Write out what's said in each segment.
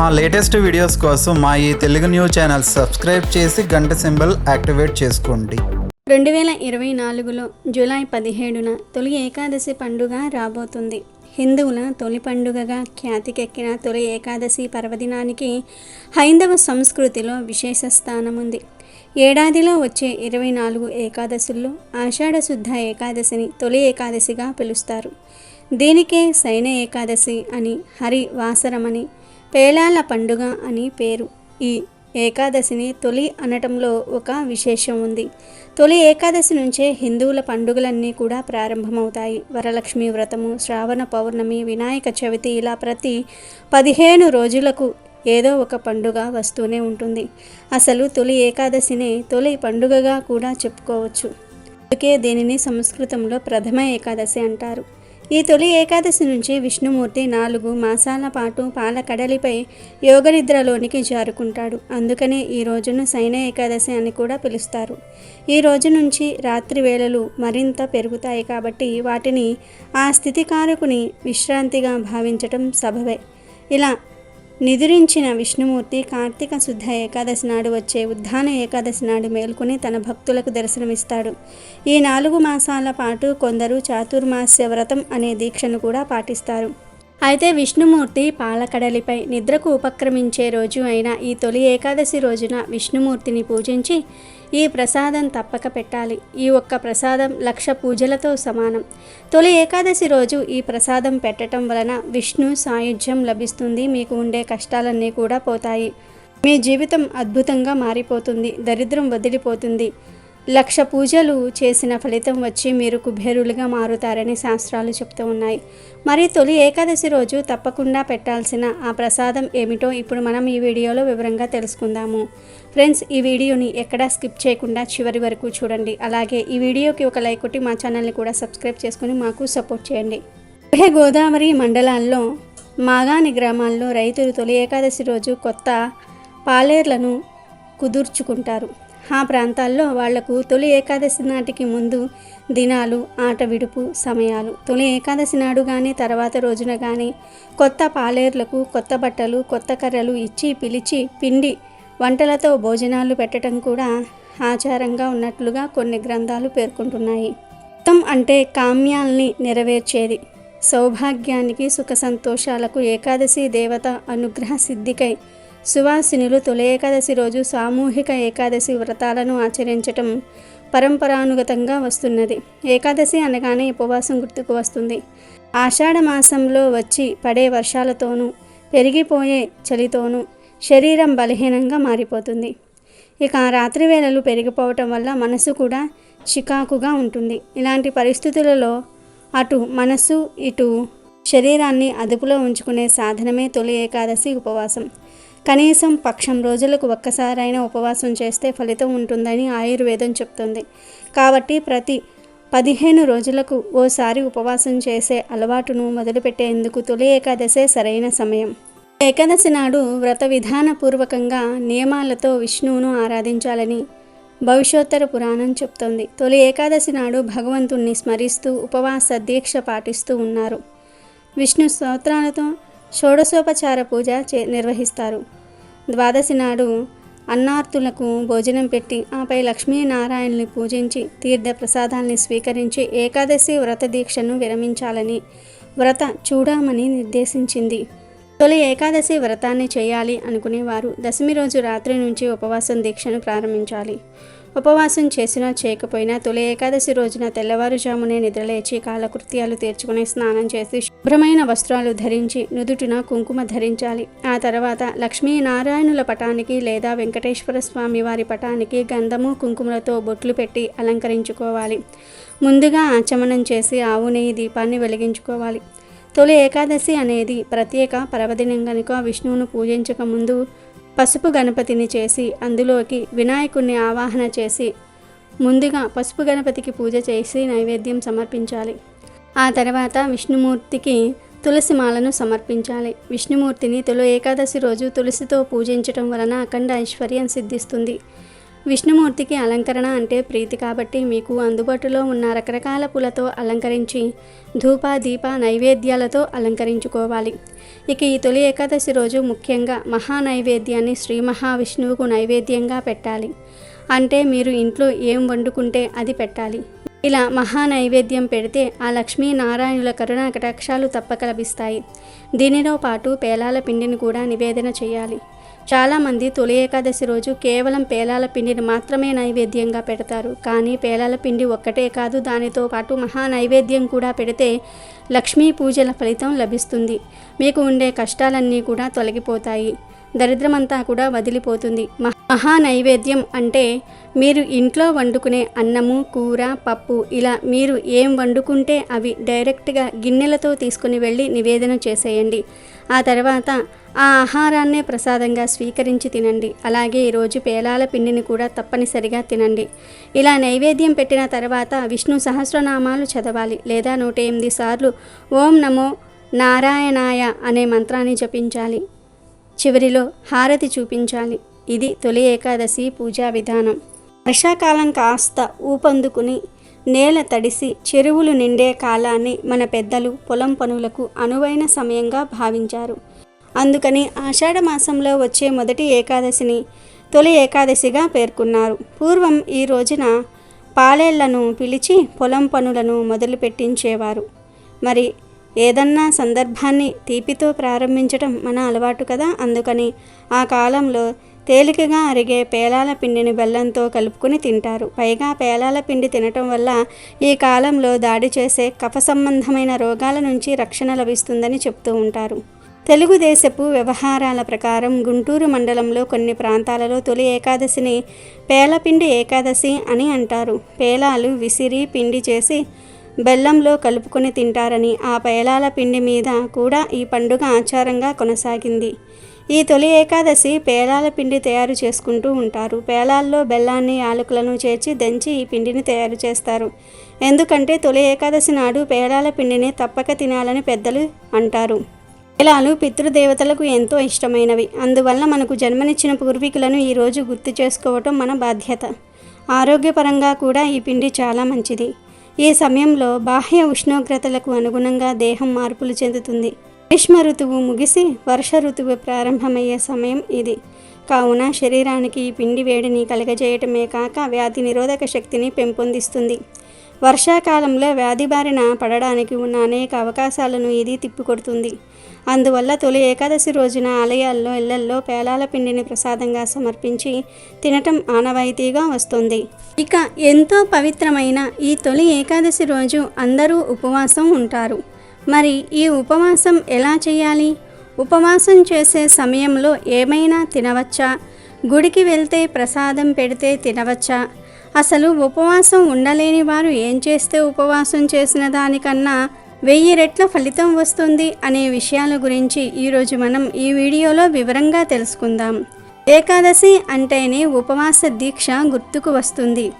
మా latest videos కోసం మా ఈ తెలుగు న్యూస్ ఛానల్ సబ్స్క్రైబ్ చేసి గంట సింబల్ యాక్టివేట్ చేసుకోండి. రెండు వేల ఇరవై నాలుగులో జూలై పదిహేడున తొలి ఏకాదశి పండుగ రాబోతుంది. హిందువుల తొలి పండుగగా ఖ్యాతికెక్కిన తొలి ఏకాదశి పర్వదినానికి హైందవ సంస్కృతిలో విశేష స్థానం ఉంది ఏడాదిలో వచ్చే ఇరవై నాలుగు ఏకాదశుల్లో ఆషాఢ శుద్ధ ఏకాదశిని తొలి ఏకాదశిగా పిలుస్తారు. దీనికే శయన ఏకాదశి అని హరి వాసరమని పేలాల పండుగ అని పేరు. ఈ ఏకాదశిని తొలి అనటంలో ఒక విశేషం ఉంది. తొలి ఏకాదశి నుంచే హిందువుల పండుగలన్నీ కూడా ప్రారంభమవుతాయి. వరలక్ష్మి వ్రతము శ్రావణ పౌర్ణమి వినాయక చవితి ఇలా ప్రతి పదిహేను రోజులకు ఏదో ఒక పండుగ వస్తూనే ఉంటుంది. అసలు తొలి ఏకాదశిని తొలి పండుగగా కూడా చెప్పుకోవచ్చు. అందుకే దీనిని సంస్కృతంలో ప్రథమ ఏకాదశి అంటారు. ఈ తొలి ఏకాదశి నుంచి విష్ణుమూర్తి నాలుగు మాసాల పాటు పాలకడలిపై యోగనిద్రలోనికి జారుకుంటాడు. అందుకనే ఈ రోజును శైన ఏకాదశి అని కూడా పిలుస్తారు. ఈ రోజు నుంచి రాత్రి వేళలు మరింత పెరుగుతాయి కాబట్టి వాటిని ఆ స్థితికారకుని విశ్రాంతిగా భావించటం సభవే. ఇలా నిదురించిన విష్ణుమూర్తి కార్తీక శుద్ధ ఏకాదశి నాడు వచ్చే ఉద్దాన ఏకాదశి నాడు మేల్కొని తన భక్తులకు దర్శనమిస్తాడు. ఈ నాలుగు మాసాల పాటు కొందరు చాతుర్మాస్య వ్రతం అనే దీక్షను కూడా పాటిస్తారు. అయితే విష్ణుమూర్తి పాలకడలిపై నిద్రకు ఉపక్రమించే రోజు అయిన ఈ తొలి ఏకాదశి రోజున విష్ణుమూర్తిని పూజించి ఈ ప్రసాదం తప్పక పెట్టాలి. ఈ ఒక్క ప్రసాదం లక్ష పూజలతో సమానం. తొలి ఏకాదశి రోజు ఈ ప్రసాదం పెట్టడం వలన విష్ణు సాయుధ్యం లభిస్తుంది. మీకు ఉండే కష్టాలన్నీ కూడా పోతాయి. మీ జీవితం అద్భుతంగా మారిపోతుంది. దరిద్రం వదిలిపోతుంది. లక్ష పూజలు చేసిన ఫలితం వచ్చి మీరు కుబేరులుగా మారుతారని శాస్త్రాలు చెప్తూ ఉన్నాయి. మరి తొలి ఏకాదశి రోజు తప్పకుండా పెట్టాల్సిన ఆ ప్రసాదం ఏమిటో ఇప్పుడు మనం ఈ వీడియోలో వివరంగా తెలుసుకుందాము. ఫ్రెండ్స్ ఈ వీడియోని ఎక్కడా స్కిప్ చేయకుండా చివరి వరకు చూడండి. అలాగే ఈ వీడియోకి ఒక లైక్ కొట్టి మా ఛానల్ని కూడా సబ్స్క్రైబ్ చేసుకుని మాకు సపోర్ట్ చేయండి. ఉభయ గోదావరి మండలాల్లో మాగాని గ్రామాల్లో రైతులు తొలి ఏకాదశి రోజు కొత్త పాలేర్లను కుదుర్చుకుంటారు. ఆ ప్రాంతాల్లో వాళ్ళకు తొలి ఏకాదశి నాటికి ముందు దినాలు ఆట విడుపు సమయాలు. తొలి ఏకాదశి నాడు కానీ తర్వాత రోజున కానీ కొత్త పాలేర్లకు కొత్త బట్టలు కొత్త కర్రలు ఇచ్చి పిలిచి పిండి వంటలతో భోజనాలు పెట్టడం కూడా ఆచారంగా ఉన్నట్లుగా కొన్ని గ్రంథాలు పేర్కొంటున్నాయి. మొత్తం అంటే కామ్యాల్ని నెరవేర్చేది. సౌభాగ్యానికి సుఖ సంతోషాలకు ఏకాదశి దేవత అనుగ్రహ సిద్ధికై సువాసినులు తొలి ఏకాదశి రోజు సామూహిక ఏకాదశి వ్రతాలను ఆచరించటం పరంపరానుగతంగా వస్తున్నది. ఏకాదశి అనగానే ఉపవాసం గుర్తుకు వస్తుంది. ఆషాఢ మాసంలో వచ్చి పడే వర్షాలతోనూ పెరిగిపోయే చలితోనూ శరీరం బలహీనంగా మారిపోతుంది. ఇక రాత్రి వేళలు పెరిగిపోవటం వల్ల మనసు కూడా చికాకుగా ఉంటుంది. ఇలాంటి పరిస్థితులలో అటు మనసు ఇటు శరీరాన్ని అదుపులో ఉంచుకునే సాధనమే తొలి ఏకాదశి ఉపవాసం. కనీసం పక్షం రోజులకు ఒక్కసారైనా ఉపవాసం చేస్తే ఫలితం ఉంటుందని ఆయుర్వేదం చెప్తుంది. కాబట్టి ప్రతి పదిహేను రోజులకు ఓసారి ఉపవాసం చేసే అలవాటును మొదలుపెట్టేందుకు తొలి ఏకాదశే సరైన సమయం. ఏకాదశి నాడు వ్రత విధానపూర్వకంగా నియమాలతో విష్ణువును ఆరాధించాలని భవిష్యోత్తర పురాణం చెప్తోంది. తొలి ఏకాదశి నాడు భగవంతుణ్ణి స్మరిస్తూ ఉపవాస దీక్ష పాటిస్తూ ఉన్నారు. విష్ణు స్తోత్రాలతో షోడశోపచార పూజ చే నిర్వహిస్తారు. ద్వాదశి నాడు అన్నార్తులకు భోజనం పెట్టి ఆపై లక్ష్మీనారాయణని పూజించి తీర్థ ప్రసాదాల్ని స్వీకరించి ఏకాదశి వ్రత దీక్షను విరమించాలని వ్రత చూడమని నిర్దేశించింది. తొలి ఏకాదశి వ్రతాన్ని చేయాలి అనుకునేవారు. దశమి రోజు రాత్రి నుంచి ఉపవాసం దీక్షను ప్రారంభించాలి. ఉపవాసం చేసినా చేయకపోయినా తొలి ఏకాదశి రోజున తెల్లవారుజామునే నిద్రలేచి కాలకృత్యాలు తీర్చుకుని స్నానం చేసి శుభ్రమైన వస్త్రాలు ధరించి నుదుటిన కుంకుమ ధరించాలి. ఆ తర్వాత లక్ష్మీనారాయణుల పటానికి లేదా వెంకటేశ్వర స్వామి వారి పటానికి గంధము కుంకుమలతో బొట్లు పెట్టి అలంకరించుకోవాలి. ముందుగా ఆచమనం చేసి ఆవు నెయ్యి దీపాన్ని వెలిగించుకోవాలి. తొలి ఏకాదశి అనేది ప్రత్యేక పర్వదినం కనుక విష్ణువును పూజించక ముందు పసుపు గణపతిని చేసి అందులోకి వినాయకుడిని ఆవాహన చేసి ముందుగా పసుపు గణపతికి పూజ చేసి నైవేద్యం సమర్పించాలి. ఆ తర్వాత విష్ణుమూర్తికి తులసి మాలను సమర్పించాలి. విష్ణుమూర్తిని తొలి ఏకాదశి రోజు తులసితో పూజించటం వలన అఖండ ఐశ్వర్యం సిద్ధిస్తుంది. విష్ణుమూర్తికి అలంకరణ అంటే ప్రీతి కాబట్టి మీకు అందుబాటులో ఉన్న రకరకాల పూలతో అలంకరించి ధూప దీప నైవేద్యాలతో అలంకరించుకోవాలి. ఇక ఈ తొలి ఏకాదశి రోజు ముఖ్యంగా మహా నైవేద్యాన్ని శ్రీ మహావిష్ణువుకు నైవేద్యంగా పెట్టాలి. అంటే మీరు ఇంట్లో ఏం వండుకుంటే అది పెట్టాలి. ఇలా మహా నైవేద్యం పెడితే ఆ లక్ష్మీనారాయణుల కరుణ కటాక్షాలు తప్పక లభిస్తాయి. దీనితో పాటు పేలాల పిండిని కూడా నివేదన చేయాలి. చాలామంది తొలి ఏకాదశి రోజు కేవలం పేలాల పిండిని మాత్రమే నైవేద్యంగా పెడతారు. కానీ పేలాల పిండి ఒక్కటే కాదు దానితో పాటు మహా నైవేద్యం కూడా పెడితే లక్ష్మీ పూజల ఫలితం లభిస్తుంది. మీకు ఉండే కష్టాలన్నీ కూడా తొలగిపోతాయి. దరిద్రమంతా కూడా వదిలిపోతుంది. మహా నైవేద్యం అంటే మీరు ఇంట్లో వండుకునే అన్నము కూర పప్పు ఇలా మీరు ఏం వండుకుంటే అవి డైరెక్ట్గా గిన్నెలతో తీసుకుని వెళ్ళి నివేదన చేసేయండి. ఆ తర్వాత ఆ ఆహారాన్నే ప్రసాదంగా స్వీకరించి తినండి. అలాగే ఈరోజు పేలాల పిండిని కూడా తప్పనిసరిగా తినండి. ఇలా నైవేద్యం పెట్టిన తర్వాత విష్ణు సహస్రనామాలు చదవాలి. లేదా నూట ఎనిమిది సార్లు ఓం నమో నారాయణాయ అనే మంత్రాన్ని జపించాలి. చివరిలో హారతి చూపించాలి. ఇది తొలి ఏకాదశి పూజా విధానం. వర్షాకాలం కాస్త ఊపందుకుని నేల తడిసి చెరువులు నిండే కాలాన్ని మన పెద్దలు పొలం పనులకు అనువైన సమయంగా భావించారు. అందుకని ఆషాఢ మాసంలో వచ్చే మొదటి ఏకాదశిని తొలి ఏకాదశిగా పేర్కొన్నారు. పూర్వం ఈ రోజున పాలేళ్ళను పిలిచి పొలం పనులను మొదలుపెట్టించేవారు. మరి ఏదన్నా సందర్భాన్ని తీపితో ప్రారంభించటం మన అలవాటు కదా అందుకని ఆ కాలంలో తేలికగా అరిగే పేలాల పిండిని బెల్లంతో కలుపుకుని తింటారు. పైగా పేలాల పిండి తినటం వల్ల ఈ కాలంలో దాడి చేసే కఫ సంబంధమైన రోగాల నుంచి రక్షణ లభిస్తుందని చెప్తూ ఉంటారు. తెలుగుదేశపు వ్యవహారాల ప్రకారం గుంటూరు మండలంలో కొన్ని ప్రాంతాలలో తొలి ఏకాదశిని పేలపిండి ఏకాదశి అని అంటారు. పేలాలు విసిరి పిండి చేసి బెల్లంలో కలుపుకొని తింటారని ఆ పేలాల పిండి మీద కూడా ఈ పండుగ ఆచారంగా కొనసాగింది. ఈ తొలి ఏకాదశి పేలాల పిండి తయారు చేసుకుంటూ ఉంటారు. పేలాల్లో బెల్లాన్ని యాలకులను చేర్చి దంచి ఈ పిండిని తయారు చేస్తారు. ఎందుకంటే తొలి ఏకాదశి నాడు పేలాల పిండిని తప్పక తినాలని పెద్దలు అంటారు. పేలాలు పితృదేవతలకు ఎంతో ఇష్టమైనవి. అందువల్ల మనకు జన్మనిచ్చిన పూర్వీకులను ఈరోజు గుర్తు చేసుకోవటం మన బాధ్యత. ఆరోగ్యపరంగా కూడా ఈ పిండి చాలా మంచిది. ఈ సమయంలో బాహ్య ఉష్ణోగ్రతలకు అనుగుణంగా దేహం మార్పులు చెందుతుంది. గ్రీష్మ ఋతువు ముగిసి వర్ష ఋతువు ప్రారంభమయ్యే సమయం ఇది. కావున శరీరానికి పిండి వేడిని కలగజేయటమే కాక వ్యాధి నిరోధక శక్తిని పెంపొందిస్తుంది. వర్షాకాలంలో వ్యాధి బారిన పడడానికి ఉన్న అనేక అవకాశాలను ఇది తిప్పికొడుతుంది. అందువల్ల తొలి ఏకాదశి రోజున ఆలయాల్లో ఇళ్ళల్లో పేలాల పిండిని ప్రసాదంగా సమర్పించి తినటం ఆనవాయితీగా వస్తుంది. ఇక ఎంతో పవిత్రమైన ఈ తొలి ఏకాదశి రోజు అందరూ ఉపవాసం ఉంటారు. మరి ఈ ఉపవాసం ఎలా చేయాలి? ఉపవాసం చేసే సమయంలో ఏమైనా తినవచ్చా? గుడికి వెళ్తే ప్రసాదం పెడితే తినవచ్చా? అసలు ఉపవాసం ఉండలేని వారు ఏం చేస్తే ఉపవాసం చేసిన దానికన్నా వెయ్యి రెట్ల ఫలితం వస్తుంది అనే విషయాల గురించి ఈరోజు మనం ఈ వీడియోలో వివరంగా తెలుసుకుందాం. ఏకాదశి అంటేనే ఉపవాస దీక్ష గుర్తుకు వస్తుంది.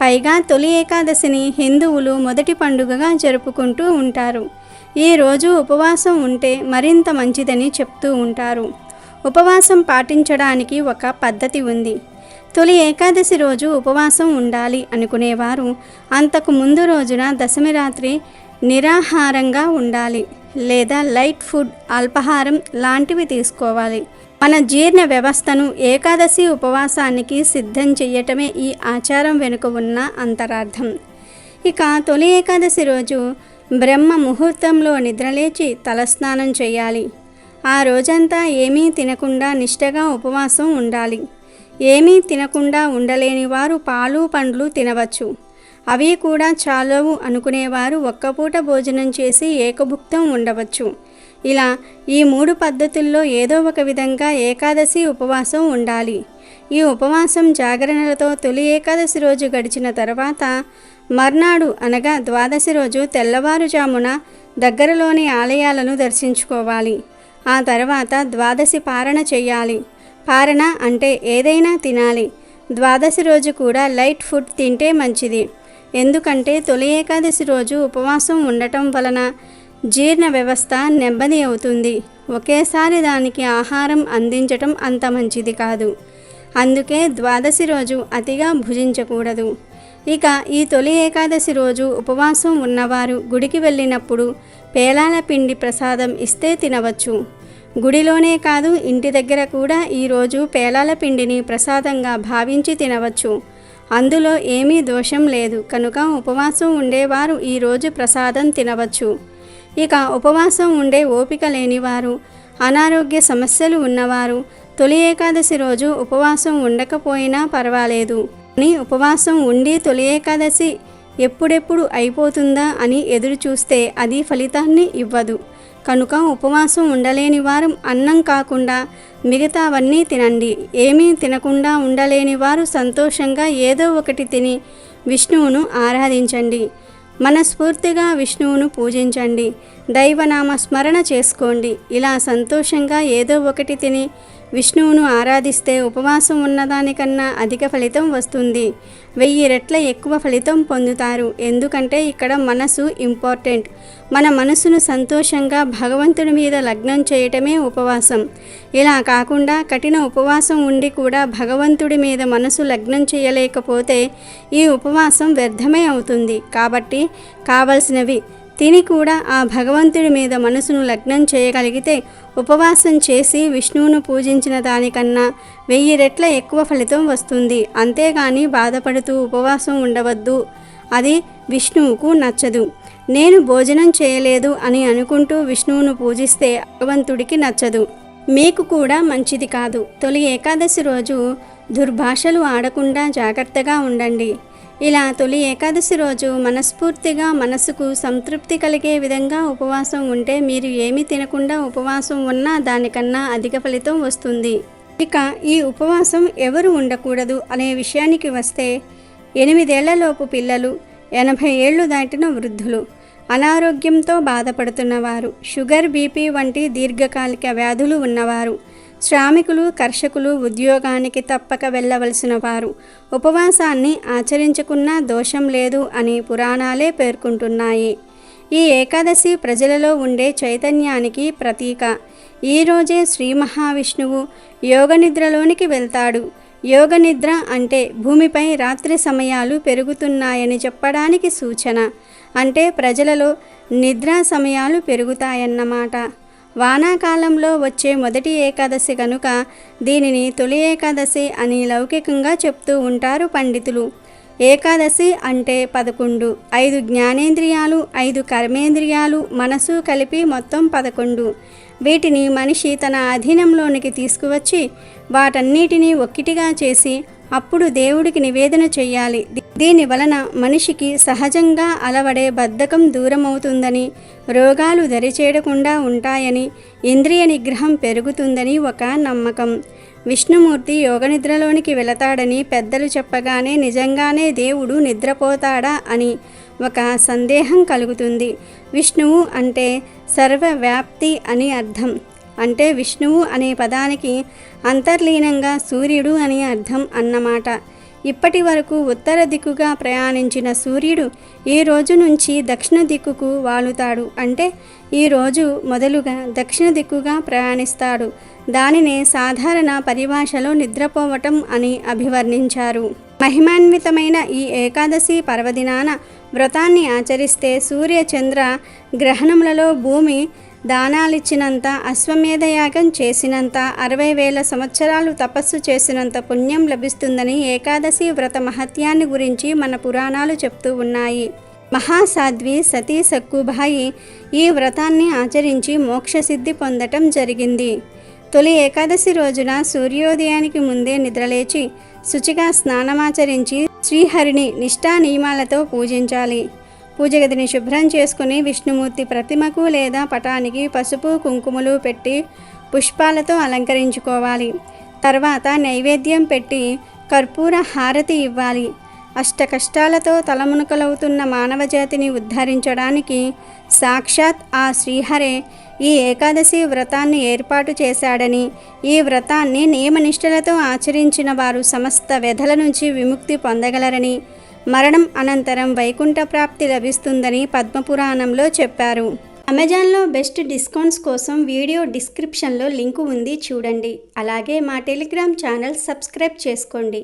పైగా తొలి ఏకాదశిని హిందువులు మొదటి పండుగగా జరుపుకుంటూ ఉంటారు. ఈ రోజు ఉపవాసం ఉంటే మరింత మంచిదని చెప్తూ ఉంటారు. ఉపవాసం పాటించడానికి ఒక పద్ధతి ఉంది. తొలి ఏకాదశి రోజు ఉపవాసం ఉండాలి అనుకునేవారు. అంతకు ముందు రోజున దశమి రాత్రి నిరాహారంగా ఉండాలి లేదా లైట్ ఫుడ్ అల్పాహారం లాంటివి తీసుకోవాలి. మన జీర్ణ వ్యవస్థను ఏకాదశి ఉపవాసానికి సిద్ధం చేయటమే ఈ ఆచారం వెనుక ఉన్న అంతరార్థం. ఇక తొలి ఏకాదశి రోజు బ్రహ్మ ముహూర్తంలో నిద్రలేచి తలస్నానం చేయాలి ఆ రోజంతా ఏమీ తినకుండా నిష్టగా ఉపవాసం ఉండాలి. ఏమీ తినకుండా ఉండలేని వారు పాలు పండ్లు తినవచ్చు. అవి కూడా చాలవు అనుకునేవారు ఒక్కపూట భోజనం చేసి ఏకభుక్తం ఉండవచ్చు. ఇలా ఈ మూడు పద్ధతుల్లో ఏదో ఒక విధంగా ఏకాదశి ఉపవాసం ఉండాలి. ఈ ఉపవాసం జాగరణలతో తొలి ఏకాదశి రోజు గడిచిన తర్వాత మర్నాడు అనగా ద్వాదశి రోజు తెల్లవారుజామున దగ్గరలోని ఆలయాలను దర్శించుకోవాలి. ఆ తర్వాత ద్వాదశి పారణ చేయాలి. పారణ అంటే ఏదైనా తినాలి. ద్వాదశి రోజు కూడా లైట్ ఫుడ్ తింటే మంచిది. ఎందుకంటే తొలి ఏకాదశి రోజు ఉపవాసం ఉండటం వలన జీర్ణ వ్యవస్థ నెమ్మది అవుతుంది. ఒకేసారి దానికి ఆహారం అందించటం అంత మంచిది కాదు. అందుకే ద్వాదశి రోజు అతిగా భుజించకూడదు. ఇక ఈ తొలి ఏకాదశి రోజు ఉపవాసం ఉన్నవారు గుడికి వెళ్ళినప్పుడు పేలాల పిండి ప్రసాదం ఇస్తే తినవచ్చు. గుడిలోనే కాదు ఇంటి దగ్గర కూడా ఈరోజు పేలాల పిండిని ప్రసాదంగా భావించి తినవచ్చు. అందులో ఏమీ దోషం లేదు. కనుక ఉపవాసం ఉండేవారు ఈరోజు ప్రసాదం తినవచ్చు. ఇక ఉపవాసం ఉండే ఓపిక లేనివారు అనారోగ్య సమస్యలు ఉన్నవారు తొలి ఏకాదశి రోజు ఉపవాసం ఉండకపోయినా పర్వాలేదు. కానీ ఉపవాసం ఉండి తొలి ఏకాదశి ఎప్పుడెప్పుడు అయిపోతుందా అని ఎదురు చూస్తే అది ఫలితాన్ని ఇవ్వదు. కనుక ఉపవాసం ఉండలేని వారు అన్నం కాకుండా మిగతావన్నీ తినండి. ఏమీ తినకుండా ఉండలేని వారు సంతోషంగా ఏదో ఒకటి తిని విష్ణువును ఆరాధించండి. మనస్ఫూర్తిగా విష్ణువును పూజించండి. దైవనామ స్మరణ చేసుకోండి. ఇలా సంతోషంగా ఏదో ఒకటి తిని విష్ణువును ఆరాధిస్తే ఉపవాసం ఉన్నదానికన్నా అధిక ఫలితం వస్తుంది. వెయ్యి రెట్ల ఎక్కువ ఫలితం పొందుతారు. ఎందుకంటే ఇక్కడ మనసు ఇంపార్టెంట్. మన మనసును సంతోషంగా భగవంతుడి మీద లగ్నం చేయటమే ఉపవాసం. ఇలా కాకుండా కఠిన ఉపవాసం ఉండి కూడా భగవంతుడి మీద మనసు లగ్నం చేయలేకపోతే ఈ ఉపవాసం వ్యర్థమే అవుతుంది. కాబట్టి కావలసినవి తిని కూడా ఆ భగవంతుడి మీద మనసును లగ్నం చేయగలిగితే ఉపవాసం చేసి విష్ణువును పూజించిన దానికన్నా వెయ్యి రెట్ల ఎక్కువ ఫలితం వస్తుంది. అంతేగాని బాధపడుతూ ఉపవాసం ఉండవద్దు. అది విష్ణువుకు నచ్చదు. నేను భోజనం చేయలేదు అని అనుకుంటూ విష్ణువును పూజిస్తే భగవంతుడికి నచ్చదు. మీకు కూడా మంచిది కాదు. తొలి ఏకాదశి రోజు దుర్భాషలు ఆడకుండా జాగ్రత్తగా ఉండండి. ఇలా తొలి ఏకాదశి రోజు మనస్ఫూర్తిగా మనసుకు సంతృప్తి కలిగే విధంగా ఉపవాసం ఉంటే మీరు ఏమీ తినకుండా ఉపవాసం ఉన్నా దానికన్నా అధిక ఫలితం వస్తుంది. ఇక ఈ ఉపవాసం ఎవరు ఉండకూడదు అనే విషయానికి వస్తే ఎనిమిదేళ్ళలోపు పిల్లలు ఎనభై ఏళ్ళు దాటిన వృద్ధులు అనారోగ్యంతో బాధపడుతున్నవారు షుగర్ బీపీ వంటి దీర్ఘకాలిక వ్యాధులు ఉన్నవారు శ్రామికులు కర్షకులు ఉద్యోగానికి తప్పక వెళ్ళవలసిన వారు. ఉపవాసాన్ని ఆచరించుకున్నా దోషం లేదు అని పురాణాలే పేర్కొంటున్నాయి. ఈ ఏకాదశి ప్రజలలో ఉండే చైతన్యానికి ప్రతీక. ఈరోజే శ్రీ మహావిష్ణువు యోగనిద్రలోనికి వెళ్తాడు. యోగ నిద్ర అంటే భూమిపై రాత్రి సమయాలు పెరుగుతున్నాయని చెప్పడానికి సూచన. అంటే ప్రజలలో నిద్రా సమయాలు పెరుగుతాయన్నమాట. వానాకాలంలో వచ్చే మొదటి ఏకాదశి కనుక దీనిని తొలి ఏకాదశి అని లౌకికంగా చెప్తూ ఉంటారు పండితులు. ఏకాదశి అంటే పదకొండు. ఐదు జ్ఞానేంద్రియాలు ఐదు కర్మేంద్రియాలు మనసు కలిపి మొత్తం పదకొండు. వీటిని మనిషి తన అధీనంలోనికి తీసుకువచ్చి వాటన్నిటినీ ఒక్కిటిగా చేసి అప్పుడు దేవుడికి నివేదన చేయాలి దీని వలన మనిషికి సహజంగా అలవడే బద్ధకం దూరమవుతుందని రోగాలు దరిచేయకుండా ఉంటాయని ఇంద్రియ నిగ్రహం పెరుగుతుందని ఒక నమ్మకం. విష్ణుమూర్తి యోగనిద్రలోనికి వెళతాడని పెద్దలు చెప్పగానే నిజంగానే దేవుడు నిద్రపోతాడా అని ఒక సందేహం కలుగుతుంది. విష్ణువు అంటే సర్వవ్యాప్తి అని అర్థం. అంటే విష్ణువు అనే పదానికి అంతర్లీనంగా సూర్యుడు అని అర్థం అన్నమాట. ఇప్పటి వరకు ఉత్తర దిక్కుగా ప్రయాణించిన సూర్యుడు ఈ రోజు నుంచి దక్షిణ దిక్కుకు వాలుతాడు. అంటే ఈ రోజు మొదలుగా దక్షిణ దిక్కుగా ప్రయాణిస్తాడు. దానినే సాధారణ పరిభాషలో నిద్రపోవటం అని అభివర్ణించారు. మహిమాన్వితమైన ఈ ఏకాదశి పర్వదినాన వ్రతాన్ని ఆచరిస్తే సూర్య చంద్ర గ్రహణములలో భూమి దానాలిచ్చినంత అశ్వమేధయాగం చేసినంత అరవై వేల సంవత్సరాలు తపస్సు చేసినంత పుణ్యం లభిస్తుందని ఏకాదశి వ్రత మహత్యాన్ని గురించి మన పురాణాలు చెప్తూ ఉన్నాయి. మహాసాధ్వి సతీ సక్కుబాయి ఈ వ్రతాన్ని ఆచరించి మోక్షసిద్ధి పొందటం జరిగింది. తొలి ఏకాదశి రోజున సూర్యోదయానికి ముందే నిద్రలేచి శుచిగా స్నానమాచరించి శ్రీహరిని నిష్ఠా నియమాలతో పూజించాలి. పూజ గదిని శుభ్రం చేసుకుని విష్ణుమూర్తి ప్రతిమకు లేదా పటానికి పసుపు కుంకుమలు పెట్టి పుష్పాలతో అలంకరించుకోవాలి. తర్వాత నైవేద్యం పెట్టి కర్పూర హారతి ఇవ్వాలి. అష్ట కష్టాలతో తలమునకలవుతున్న మానవజాతిని ఉద్ధరించడానికి సాక్షాత్ ఆ శ్రీహరే ఈ ఏకాదశి వ్రతాన్ని ఏర్పాటు చేశాడని ఈ వ్రతాన్ని నియమనిష్టలతో ఆచరించిన వారు సమస్త వ్యధల నుంచి విముక్తి పొందగలరని మరణం అనంతరం వైకుంఠ ప్రాప్తి లభిస్తుందని పద్మపురాణంలో చెప్పారు. అమెజాన్లో బెస్ట్ డిస్కౌంట్స్ కోసం వీడియో డిస్క్రిప్షన్లో లింకు ఉంది చూడండి. అలాగే మా టెలిగ్రామ్ ఛానల్ సబ్స్క్రైబ్ చేసుకోండి.